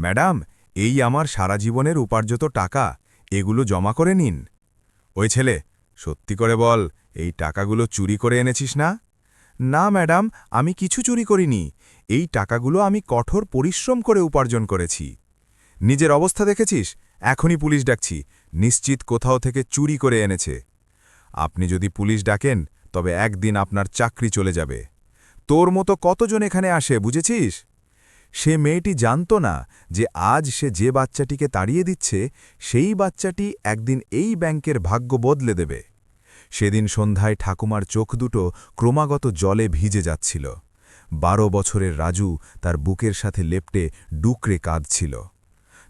Madam, এই আমার সারা জীবনের উপার্জিত টাকা, এগুলো জমা করে নিন। ওই ছেলে, সত্যি করে বল, এই টাকাগুলো চুরি করে এনেছিস না? না ম্যাডাম, আমি কিছু চুরি করিনি। এই টাকাগুলো আমি কঠোর পরিশ্রম করে উপার্জন করেছি। নিজের অবস্থা দেখেছিস? এখনই পুলিশ ডাকছি। নিশ্চিত কোথাও থেকে চুরি করে এনেছে। আপনি যদি পুলিশ ডাকেন, তবে একদিন আপনার চাকরি চলে যাবে। তোর মতো কতজন এখানে আসে, বুঝেছিস? সে মেয়েটি জানত না যে আজ সে যে বাচ্চাটিকে তাড়িয়ে দিচ্ছে, সেই বাচ্চাটি একদিন এই ব্যাংকের ভাগ্য বদলে দেবে। সেদিন সন্ধ্যায় ঠাকুমার চোখ দুটো ক্রমাগত জলে ভিজে যাচ্ছিল। বারো বছরের রাজু তার বুকের সাথে লেপটে ডুকরে কাঁদছিল।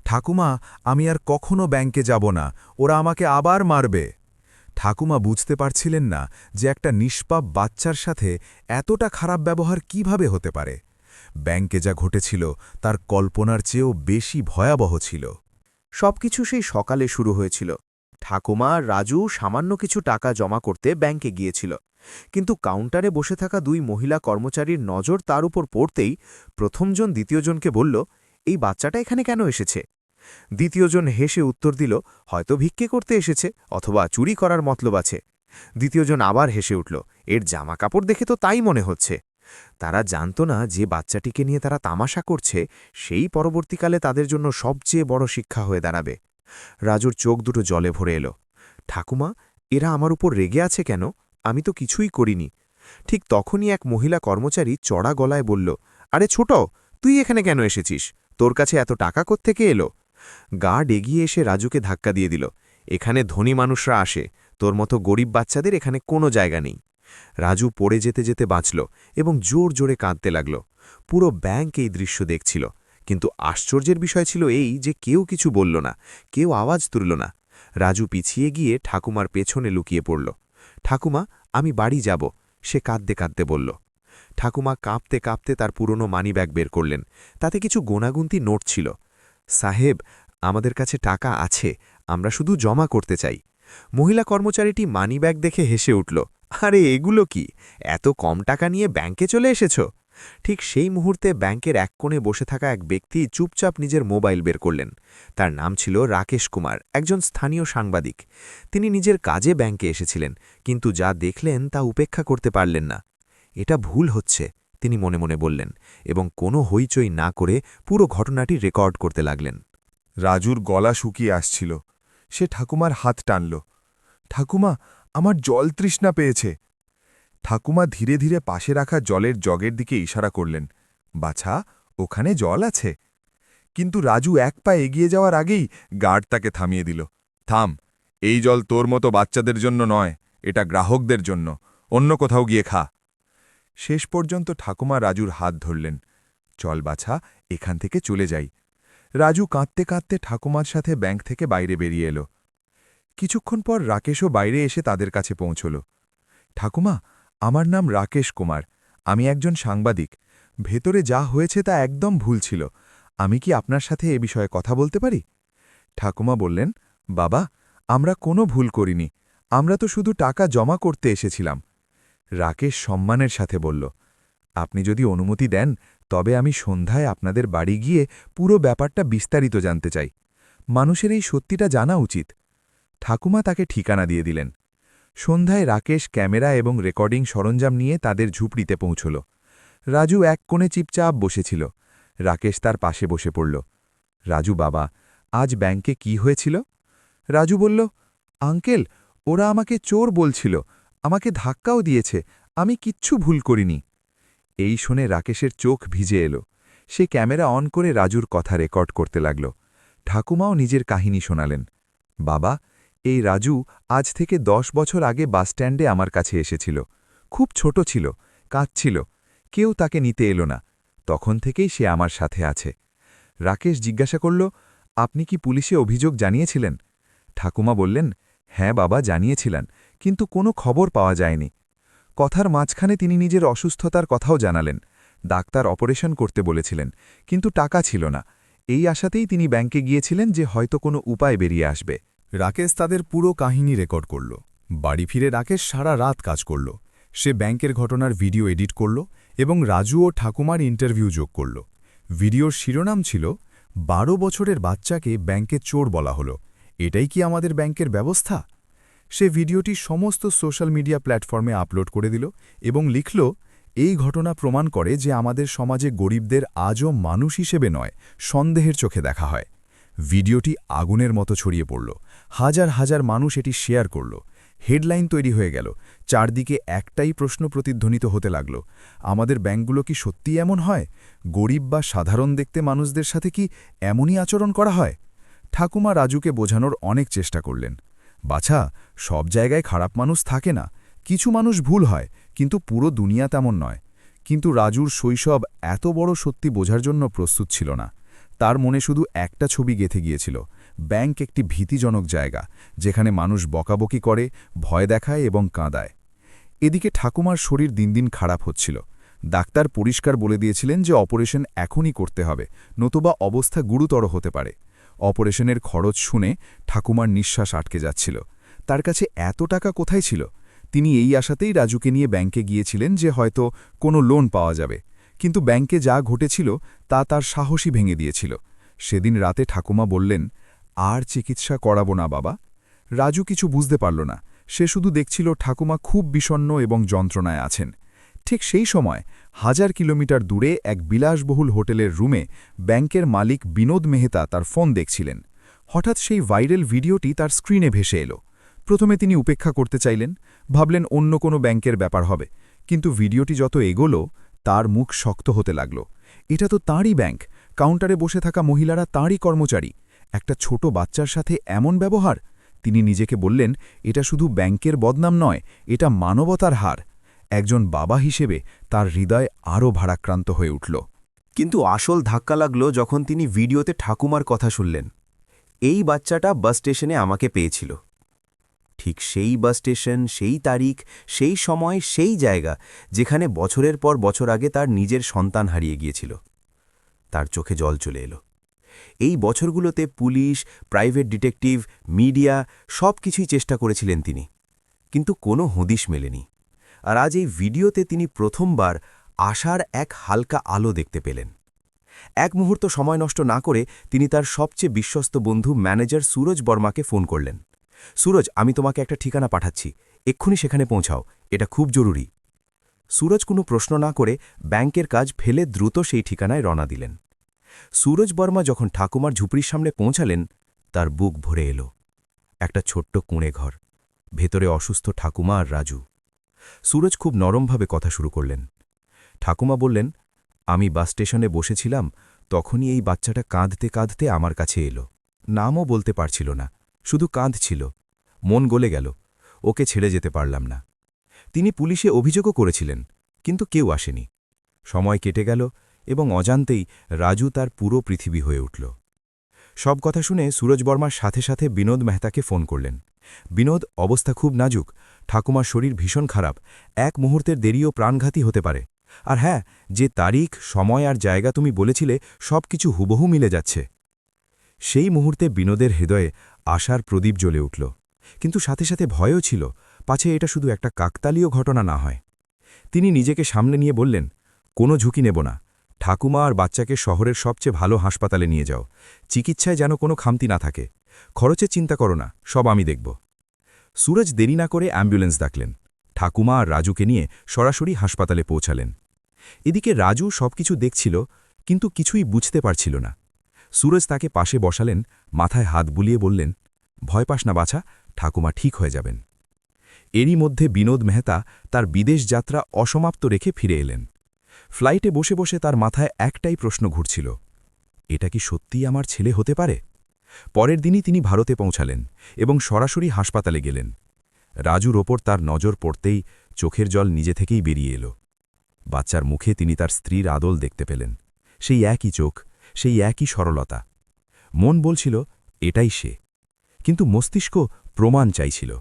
ঠাকুমা, আমি আর কখনো ব্যাংকে যাব না, ওরা আমাকে আবার মারবে। ঠাকুমা বুঝতে পারছিলেন না যে একটা নিষ্পাপ বাচ্চার সাথে এতটা খারাপ ব্যবহার কীভাবে হতে পারে। ব্যাংকে যা ঘটেছিল তার কল্পনার চেয়েও বেশি ভয়াবহ ছিল। সবকিছু সেই সকালে শুরু হয়েছিল। ঠাকুমা, রাজু সামান্য কিছু টাকা জমা করতে ব্যাংকে গিয়েছিল। কিন্তু কাউন্টারে বসে থাকা দুই মহিলা কর্মচারীর নজর তার উপর পড়তেই প্রথমজন দ্বিতীয়জনকে বলল, এই বাচ্চাটা এখানে কেন এসেছে? দ্বিতীয়জন হেসে উত্তর দিল, হয়তো ভিক্ষে করতে এসেছে অথবা চুরি করার মতলব আছে। দ্বিতীয়জন আবার হেসে উঠল, এর জামা কাপড় দেখে তো তাই মনে হচ্ছে। তারা জানত না যে বাচ্চাটিকে নিয়ে তারা তামাশা করছে, সেই পরবর্তীকালে তাদের জন্য সবচেয়ে বড় শিক্ষা হয়ে দাঁড়াবে। রাজুর চোখ দুটো জলে ভরে এলো। ঠাকুমা, এরা আমার উপর রেগে আছে কেন? আমি তো কিছুই করিনি। ঠিক তখনই এক মহিলা কর্মচারী চড়া গলায় বলল, আরে ছোট, তুই এখানে কেন এসেছিস? তোর কাছে এত টাকা থেকে এলো? গার্ড এগিয়ে এসে রাজুকে ধাক্কা দিয়ে দিল, এখানে ধনী মানুষরা আসে, তোর মতো গরিব বাচ্চাদের এখানে কোনো জায়গা নেই। রাজু পড়ে যেতে যেতে বাঁচল এবং জোর জোরে কাঁদতে লাগল। পুরো ব্যাংক এই দৃশ্য দেখছিল, কিন্তু আশ্চর্যের বিষয় ছিল এই যে কেউ কিছু বলল না, কেউ আওয়াজ তুলল না। রাজু পিছিয়ে গিয়ে ঠাকুমার পেছনে লুকিয়ে পড়ল। ঠাকুমা, আমি বাড়ি যাব সে কাঁদতে কাঁদতে বলল। ঠাকুমা কাঁপতে কাঁপতে তার পুরনো মানিব্যাগ বের করলেন। তাতে কিছু গোনাগুন্তি নোট ছিল। সাহেব, আমাদের কাছে টাকা আছে, আমরা শুধু জমা করতে চাই। মহিলা কর্মচারীটি মানিব্যাগ দেখে হেসে উঠল। আরে, এগুলো কি? এত কম টাকা নিয়ে ব্যাংকে চলে এসেছ? ঠিক সেই মুহূর্তে ব্যাংকের এক কোণে বসে থাকা এক ব্যক্তি চুপচাপ নিজের মোবাইল বের করলেন। তার নাম ছিল রাকেশ কুমার, একজন স্থানীয় সাংবাদিক। তিনি নিজের কাজে ব্যাংকে এসেছিলেন, কিন্তু যা দেখলেন তা উপেক্ষা করতে পারলেন না। এটা ভুল হচ্ছে, তিনি মনে মনে বললেন, এবং কোনো হইচই না করে পুরো ঘটনাটি রেকর্ড করতে লাগলেন। রাজুর গলা শুকিয়ে আসছিল। সে ঠাকুমার হাত টানল। ঠাকুমা আমার জল তৃষ্ণা পেয়েছে। ঠাকুমা ধীরে ধীরে পাশে রাখা জলের জগের দিকে ইশারা করলেন, বাছা, ওখানে জল আছে। কিন্তু রাজু এক পা এগিয়ে যাওয়ার আগেই গার্ড তাকে থামিয়ে দিল, থাম, এই জল তোর মতো বাচ্চাদের জন্য নয়, এটা গ্রাহকদের জন্য, অন্য কোথাও গিয়ে খা। শেষ পর্যন্ত ঠাকুমা রাজুর হাত ধরলেন, চল বাছা, এখান থেকে চলে যাই। রাজু কাঁদতে কাঁদতে ঠাকুমার সাথে ব্যাংক থেকে বাইরে বেরিয়ে এলো। কিছুক্ষণ পর রাকেশও বাইরে এসে তাদের কাছে পৌঁছল। ঠাকুমা, আমার নাম রাকেশ কুমার। আমি একজন সাংবাদিক। ভেতরে যা হয়েছে তা একদম ভুল ছিল। আমি কি আপনার সাথে এ বিষয়ে কথা বলতে পারি? ঠাকুমা বললেন, বাবা, আমরা কোনো ভুল করিনি। আমরা তো শুধু টাকা জমা করতে এসেছিলাম। রাকেশ সম্মানের সাথে বলল, আপনি যদি অনুমতি দেন, তবে আমি সন্ধ্যায় আপনাদের বাড়ি গিয়ে পুরো ব্যাপারটা বিস্তারিত জানতে চাই। মানুষের এই সত্যিটা জানা উচিত। ঠাকুমা তাকে ঠিকানা দিয়ে দিলেন। সন্ধ্যায় রাকেশ ক্যামেরা এবং রেকর্ডিং সরঞ্জাম নিয়ে তাদের ঝুপড়িতে পৌঁছল। রাজু এক কোণে চিপচাপ বসেছিল। রাকেশ তার পাশে বসে পড়ল। রাজু বাবা, আজ ব্যাংকে কি হয়েছিল? রাজু বলল, আঙ্কেল, ওরা আমাকে চোর বলছিল। আমাকে ধাক্কাও দিয়েছে। আমি কিচ্ছু ভুল করিনি। এই শুনে রাকেশের চোখ ভিজে এলো। সে ক্যামেরা অন করে রাজুর কথা রেকর্ড করতে লাগল। ঠাকুমাও নিজের কাহিনী শোনালেন। বাবা এই রাজু আজ থেকে দশ বছর আগে বাসস্ট্যান্ডে আমার কাছে এসেছিল। খুব ছোট ছিল, কাঁদছিল, কেউ তাকে নিতে এলো না। তখন থেকেই সে আমার সাথে আছে। রাকেশ জিজ্ঞাসা করল, আপনি কি পুলিশে অভিযোগ জানিয়েছিলেন? ঠাকুমা বললেন হ্যাঁ বাবা, জানিয়েছিলেন, কিন্তু কোনো খবর পাওয়া যায়নি। কথার মাঝখানে তিনি নিজের অসুস্থতার কথাও জানালেন। ডাক্তার অপারেশন করতে বলেছিলেন, কিন্তু টাকা ছিল না। এই আশাতেই তিনি ব্যাংকে গিয়েছিলেন যে হয়তো কোনো উপায় বেরিয়ে আসবে। রাকেশ তাদের পুরো কাহিনী রেকর্ড করল। বাড়ি ফিরে রাকেশ সারা রাত কাজ করল। সে ব্যাংকের ঘটনার ভিডিও এডিট করল এবং রাজু ও ঠাকুমার ইন্টারভিউ যোগ করল। ভিডিওর শিরোনাম ছিল, বারো বছরের বাচ্চাকে ব্যাংকের চোর বলা হলো। এটাই কি আমাদের ব্যাংকের ব্যবস্থা? সে ভিডিওটি সমস্ত সোশ্যাল মিডিয়া প্ল্যাটফর্মে আপলোড করে দিল এবং লিখল, এই ঘটনা প্রমাণ করে যে আমাদের সমাজে গরিবদের আজও মানুষ হিসেবে নয়, সন্দেহের চোখে দেখা হয়। ভিডিওটি আগুনের মতো ছড়িয়ে পড়ল। হাজার হাজার মানুষ এটি শেয়ার করল। হেডলাইন তৈরি হয়ে গেল। চারদিকে একটাই প্রশ্ন প্রতিধ্বনিত হতে লাগল। আমাদের ব্যাংকগুলো কি সত্যি এমন হয়? গরিব বা সাধারণ দেখতে মানুষদের সাথে কি এমনই আচরণ করা হয়? ঠাকুমা রাজুকে বোঝানোর অনেক চেষ্টা করলেন। বাছা, সব জায়গায় খারাপ মানুষ থাকে না। কিছু মানুষ ভুল হয়, কিন্তু পুরো দুনিয়া তেমন নয়। কিন্তু রাজুর শৈশব এত বড় সত্যি বোঝার জন্য প্রস্তুত ছিল না। তার মনে শুধু একটা ছবি গেথে গিয়েছিল। ব্যাংক একটি ভীতিজনক জায়গা, যেখানে মানুষ বকাবকি করে, ভয় দেখায় এবং কাঁদায়। এদিকে ঠাকুমার শরীর দিন দিন খারাপ হচ্ছিল। ডাক্তার পরিষ্কার বলে দিয়েছিলেন যে অপারেশন এখনই করতে হবে, নতুবা অবস্থা গুরুতর হতে পারে। অপারেশনের খরচ শুনে ঠাকুমার নিঃশ্বাস আটকে যাচ্ছিল। তার কাছে এত টাকা কোথায় ছিল? তিনি এই আশাতেই রাজুকে নিয়ে ব্যাংকে গিয়েছিলেন যে হয়তো কোনো লোন পাওয়া যাবে। কিন্তু ব্যাংকে যা ঘটেছিল, তা তার সাহসী ভেঙে দিয়েছিল। সেদিন রাতে ঠাকুমা বললেন আর চিকিৎসা করাবো না বাবা। রাজু কিছু বুঝতে পারল না। সে শুধু দেখছিল ঠাকুমা খুব বিষণ্ণ এবং যন্ত্রণায় আছেন। ঠিক সেই সময় হাজার কিলোমিটার দূরে এক বিলাসবহুল হোটেলের রুমে ব্যাংকের মালিক বিনোদ মেহতা তার ফোন দেখছিলেন। হঠাৎ সেই ভাইরাল ভিডিওটি তার স্ক্রিনে ভেসে এলো। প্রথমে তিনি উপেক্ষা করতে চাইলেন, ভাবলেন অন্য কোনো ব্যাংকের ব্যাপার হবে। কিন্তু ভিডিওটি যত এগোলো, তার মুখ শক্ত হতে লাগল। এটা তো তাঁরই ব্যাংক। কাউন্টারে বসে থাকা মহিলারা তাঁরই কর্মচারী। একটা ছোট বাচ্চার সাথে এমন ব্যবহার? তিনি নিজেকে বললেন, এটা শুধু ব্যাংকের বদনাম নয়, এটা মানবতার হার। একজন বাবা হিসেবে তার হৃদয় আরও ভারাক্রান্ত হয়ে উঠল। কিন্তু আসল ধাক্কা লাগল যখন তিনি ভিডিওতে ঠাকুমার কথা শুনলেন। এই বাচ্চাটা বাস স্টেশনে আমাকে পেয়েছিল। ঠিক সেই বাস স্টেশন, সেই তারিখ, সেই সময়, সেই জায়গা, যেখানে বছরের পর বছর আগে তার নিজের সন্তান হারিয়ে গিয়েছিল। তার চোখে জল চলে এলো। এই বছরগুলোতে পুলিশ, প্রাইভেট ডিটেকটিভ, মিডিয়া সব কিছুই চেষ্টা করেছিলেন তিনি। কিন্তু কোনো হদিশ মেলেনি। আর আজ এই ভিডিওতে তিনি প্রথমবার আশার এক হালকা আলো দেখতে পেলেন। এক মুহূর্ত সময় নষ্ট না করে তিনি তার সবচেয়ে বিশ্বস্ত বন্ধু ম্যানেজার সুরজ বর্মাকে ফোন করলেন। সুরজ, আমি তোমাকে একটা ঠিকানা পাঠাচ্ছি। এক্ষুনি সেখানে পৌঁছাও। এটা খুব জরুরি। সুরজ কোনো প্রশ্ন না করে ব্যাংকের কাজ ফেলে দ্রুত সেই ঠিকানায় রওনা দিলেন। সুরজ বর্মা যখন ঠাকুমার ঝুপড়ির সামনে পৌঁছালেন, তার বুক ভরে এলো। একটা ছোট্ট কুঁড়ে ঘর, ভেতরে অসুস্থ ঠাকুমা আর রাজু। সুরজ খুব নরমভাবে কথা শুরু করলেন। ঠাকুমা বললেন, আমি বাস স্টেশনে বসেছিলাম, তখনই এই বাচ্চাটা কাঁদতে কাঁদতে আমার কাছে এলো। নামও বলতে পারছিল না, শুধু কাঁদছিল। মন গলে গেল, ওকে ছেড়ে যেতে পারলাম না। তিনি পুলিশে অভিযোগও করেছিলেন, কিন্তু কেউ আসেনি। সময় কেটে গেল এবং অজান্তেই রাজু তার পুরো পৃথিবী হয়ে উঠল। সব কথা শুনে সুরজ বর্মার সাথে সাথে বিনোদ মেহতাকে ফোন করলেন। বিনোদ, অবস্থা খুব নাজুক। ঠাকুমার শরীর ভীষণ খারাপ। এক মুহূর্তের দেরিও প্রাণঘাতী হতে পারে। আর হ্যাঁ যে তারিখ, সময় আর জায়গা তুমি বলেছিলে, সব কিছু হুবহু মিলে যাচ্ছে। সেই মুহূর্তে বিনোদের হৃদয়ে আশার প্রদীপ জ্বলে উঠল। কিন্তু সাথে সাথে ভয়ও ছিল। পাছে এটা শুধু একটা কাকতালীয় ঘটনা না হয়। তিনি নিজেকে সামনে নিয়ে বললেন, কোনো ঝুঁকি নেব না। ঠাকুমা আর বাচ্চাকে শহরের সবচেয়ে ভালো হাসপাতালে নিয়ে যাও। চিকিৎসায় যেন কোনো খামতি না থাকে। খরচে চিন্তা করো না, সব আমি দেখব। সুরজ দেরি না করে অ্যাম্বুলেন্স ডাকলেন। ঠাকুমা আর রাজুকে নিয়ে সরাসরি হাসপাতালে পৌঁছালেন। এদিকে রাজু সবকিছু দেখছিল, কিন্তু কিছুই বুঝতে পারছিল না। সুরজ তাকে পাশে বসালেন, মাথায় হাত বুলিয়ে বললেন, ভয় পাস না বাছা, ঠাকুমা ঠিক হয়ে যাবেন। এরই মধ্যে বিনোদ মেহতা তার বিদেশ যাত্রা অসমাপ্ত রেখে ফিরে এলেন। ফ্লাইটে বসে বসে তার মাথায় একটাই প্রশ্ন ঘুরছিল। এটা কি সত্যিই আমার ছেলে হতে পারে? পরের দিনই তিনি ভারতে পৌঁছালেন এবং সরাসরি হাসপাতালে গেলেন। রাজুর ওপর তার নজর পড়তেই চোখের জল নিজে থেকেই বেরিয়ে এলো। বাচ্চার মুখে তিনি তার স্ত্রীর আদল দেখতে পেলেন। সেই একই চোখ, সেই একই সরলতা। মন বলছিল, এটাই সে। কিন্তু মস্তিষ্ক প্রমাণ চাইছিল।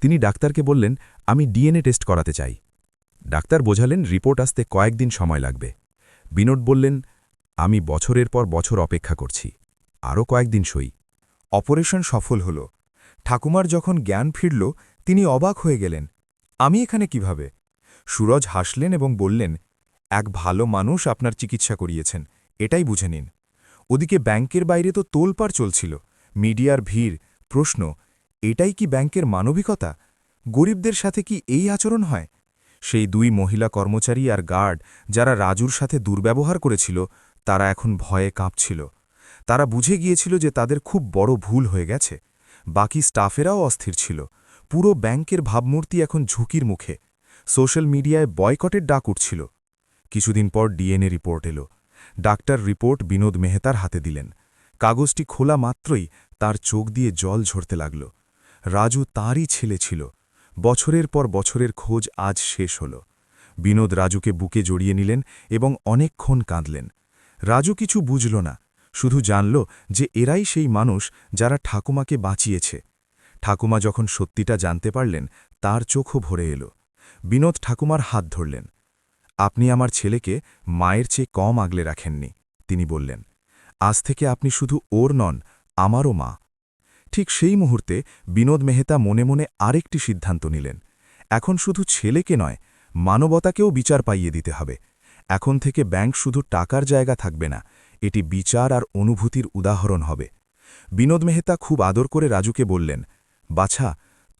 তিনি ডাক্তারকে বললেন, আমি ডিএনএ টেস্ট করাতে চাই। ডাক্তার বোঝালেন, রিপোর্ট আসতে কয়েকদিন সময় লাগবে। বিনোদ বললেন, আমি বছরের পর বছর অপেক্ষা করছি। আরও কয়েকদিন সই। অপারেশন সফল হল। ঠাকুমার যখন জ্ঞান ফিরল, তিনি অবাক হয়ে গেলেন, আমি এখানে কীভাবে? সুরজ হাসলেন এবং বললেন, এক ভালো মানুষ আপনার চিকিৎসা করিয়েছেন, এটাই বুঝে নিন। ওদিকে ব্যাংকের বাইরে তো তোলপাড় চলছিল, মিডিয়ার ভিড়, প্রশ্ন, এটাই কি ব্যাংকের মানবিকতা? গরিবদের সাথে কি এই আচরণ হয়? সেই দুই মহিলা কর্মচারী আর গার্ড যারা রাজুর সাথে দুর্ব্যবহার করেছিল, তারা এখন ভয়ে কাঁপছিল। তারা বুঝে গিয়েছিল যে তাদের খুব বড় ভুল হয়ে গেছে। বাকি স্টাফেরাও অস্থির ছিল। পুরো ব্যাংকের ভাবমূর্তি এখন ঝুঁকির মুখে। সোশ্যাল মিডিয়ায় বয়কটের ডাক উঠছিল। কিছুদিন পর ডিএনএ রিপোর্ট এলো। ডাক্তার রিপোর্ট বিনোদ মেহতার হাতে দিলেন। কাগজটি খোলা মাত্রই তার চোখ দিয়ে জল ঝরতে লাগল। রাজু তাঁরই ছেলে ছিল। বছরের পর বছরের খোঁজ আজ শেষ হল। বিনোদ রাজুকে বুকে জড়িয়ে নিলেন এবং অনেকক্ষণ কাঁদলেন। রাজু কিছু বুঝল না, শুধু জানল যে এরাই সেই মানুষ যারা ঠাকুমাকে বাঁচিয়েছে। ঠাকুমা যখন সত্যিটা জানতে পারলেন, তার চোখও ভরে এলো। বিনোদ ঠাকুমার হাত ধরলেন। আপনি আমার ছেলেকে মায়ের চেয়ে কম আগলে রাখেননি, তিনি বললেন। আজ থেকে আপনি শুধু ওর নন, আমারও মা। ঠিক সেই মুহূর্তে বিনোদ মেহতা মনে মনে আরেকটি সিদ্ধান্ত নিলেন। এখন শুধু ছেলেকে নয়, মানবতাকেও বিচার পাইয়ে দিতে হবে। এখন থেকে ব্যাংক শুধু টাকার জায়গা থাকবে না, এটি বিচার আর অনুভূতির উদাহরণ হবে। বিনোদ মেহতা খুব আদর করে রাজুকে বললেন, বাছা,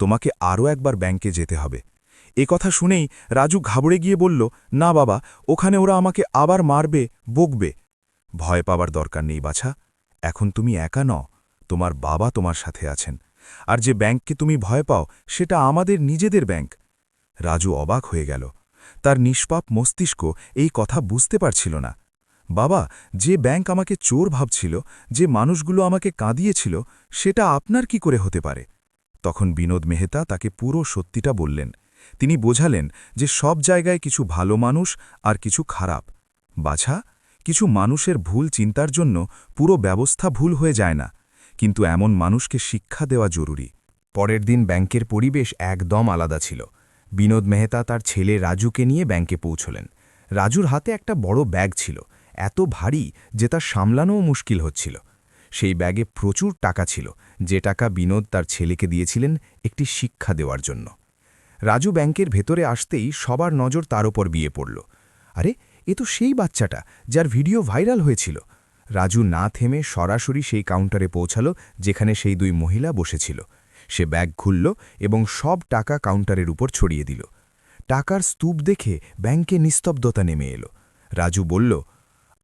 তোমাকে আরও একবার ব্যাংকে যেতে হবে। এ কথা শুনেই রাজু ঘাবড়ে গিয়ে বলল, না বাবা, ওখানে ওরা আমাকে আবার মারবে, বকবে। ভয় পাবার দরকার নেই বাছা, এখন তুমি একা ন তোমার বাবা তোমার সাথে আছেন। আর যে ব্যাংককে তুমি ভয় পাও, সেটা আমাদের নিজেদের ব্যাংক। রাজু অবাক হয়ে গেল। তার নিষ্পাপ মস্তিষ্ক এই কথা বুঝতে পারছিল না। বাবা, যে ব্যাংক আমাকে চোর ভাবছিল, যে মানুষগুলো আমাকে কাঁদিয়েছিল, সেটা আপনার কি করে হতে পারে? তখন বিনোদ মেহতা তাকে পুরো সত্যিটা বললেন। তিনি বোঝালেন যে সব জায়গায় কিছু ভালো মানুষ আর কিছু খারাপ। বাছা, কিছু মানুষের ভুল চিন্তার জন্য পুরো ব্যবস্থা ভুল হয়ে যায় না। কিন্তু এমন মানুষকে শিক্ষা দেওয়া জরুরি। পরের দিন ব্যাংকের পরিবেশ একদম আলাদা ছিল। বিনোদ মেহতা তার ছেলে রাজুকে নিয়ে ব্যাংকে পৌঁছলেন। রাজুর হাতে একটা বড় ব্যাগ ছিল, এত ভারী যে তা সামলানোও মুশকিল হচ্ছিল। সেই ব্যাগে প্রচুর টাকা ছিল, যে টাকা বিনোদ তার ছেলেকে দিয়েছিলেন একটি শিক্ষা দেওয়ার জন্য। রাজু ব্যাংকের ভেতরে আসতেই সবার নজর তার ওপর বিয়ে পড়ল। আরে, এ তো সেই বাচ্চাটা, যার ভিডিও ভাইরাল হয়েছিল। রাজু না থেমে সরাসরি সেই কাউন্টারে পৌঁছালো, যেখানে সেই দুই মহিলা বসেছিল। সে ব্যাগ খুলল এবং সব টাকা কাউন্টারের উপর ছড়িয়ে দিল। টাকার স্তূপ দেখে ব্যাংকে নিস্তব্ধতা নেমে এলো। রাজু বলল,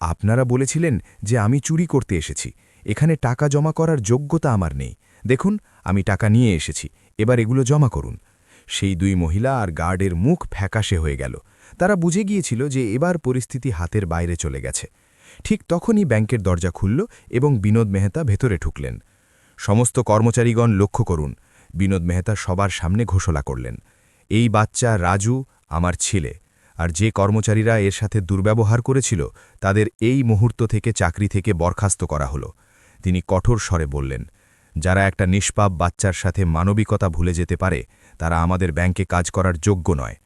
আপনারা বলেছিলেন যে আমি চুরি করতে এসেছি। এখানে টাকা জমা করার যোগ্যতা আমার নেই। দেখুন, আমি টাকা নিয়ে এসেছি। এবার এগুলো জমা করুন। সেই দুই মহিলা আর গার্ডের মুখ ফ্যাকাশে হয়ে গেল। তারা বুঝে গিয়েছিল যে এবার পরিস্থিতি হাতের বাইরে চলে গেছে। ঠিক তখনই ব্যাংকের দরজা খুলল এবং বিনোদ মেহতা ভেতরে ঢুকলেন। সমস্ত কর্মচারীগণ লক্ষ্য করুন, বিনোদ মেহতা সবার সামনে ঘোষণা করলেন, এই বাচ্চা রাজু আমার ছেলে, আর যে কর্মচারীরা এর সাথে দুর্ব্যবহার করেছিল, তাদের এই মুহূর্ত থেকে চাকরি থেকে বরখাস্ত করা হলো। তিনি কঠোর স্বরে বললেন, যারা একটা নিষ্পাপ বাচ্চার সাথে মানবিকতা ভুলে যেতে পারে, তারা আমাদের ব্যাংকে কাজ করার যোগ্য নয়।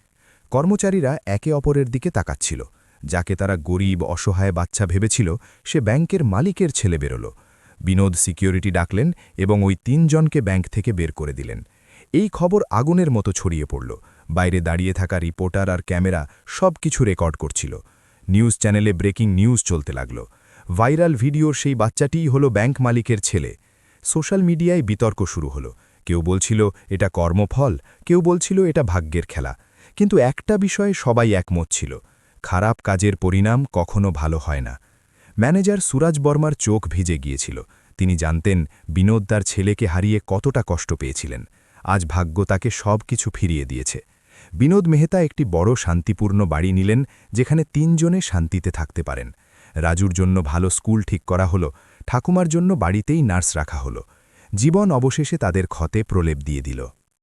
কর্মচারীরা একে অপরের দিকে তাকাচ্ছিল। যাকে তারা গরিব, অসহায় বাচ্চা ভেবেছিল, সে ব্যাংকের মালিকের ছেলে বেরোল। বিনোদ সিকিউরিটি ডাকলেন এবং ওই তিনজনকে ব্যাংক থেকে বের করে দিলেন। এই খবর আগুনের মতো ছড়িয়ে পড়ল। বাইরে দাঁড়িয়ে থাকা রিপোর্টার আর ক্যামেরা সব কিছু রেকর্ড করছিল। নিউজ চ্যানেলে ব্রেকিং নিউজ চলতে লাগল। ভাইরাল ভিডিওর সেই বাচ্চাটিই হল ব্যাংক মালিকের ছেলে। সোশ্যাল মিডিয়ায় বিতর্ক শুরু হলো। কেউ বলছিল, এটা কর্মফল। কেউ বলছিল, এটা ভাগ্যের খেলা। কিন্তু একটা বিষয়ে সবাই একমত ছিল। খারাপ কাজের পরিণাম কখনো ভালো হয় না। ম্যানেজার সুরাজ বর্মার চোখ ভিজে গিয়েছিল। তিনি জানতেন বিনোদ তার ছেলেকে হারিয়ে কতটা কষ্ট পেয়েছিলেন। আজ ভাগ্য তাকে সব কিছু ফিরিয়ে দিয়েছে। বিনোদ মেহতা একটি বড় শান্তিপূর্ণ বাড়ি নিলেন, যেখানে তিনজনে শান্তিতে থাকতে পারেন। রাজুর জন্য ভালো স্কুল ঠিক করা হলো, ঠাকুমার জন্য বাড়িতেই নার্স রাখা হলো। জীবন অবশেষে তাদের ক্ষতে প্রলেপ দিয়ে দিল।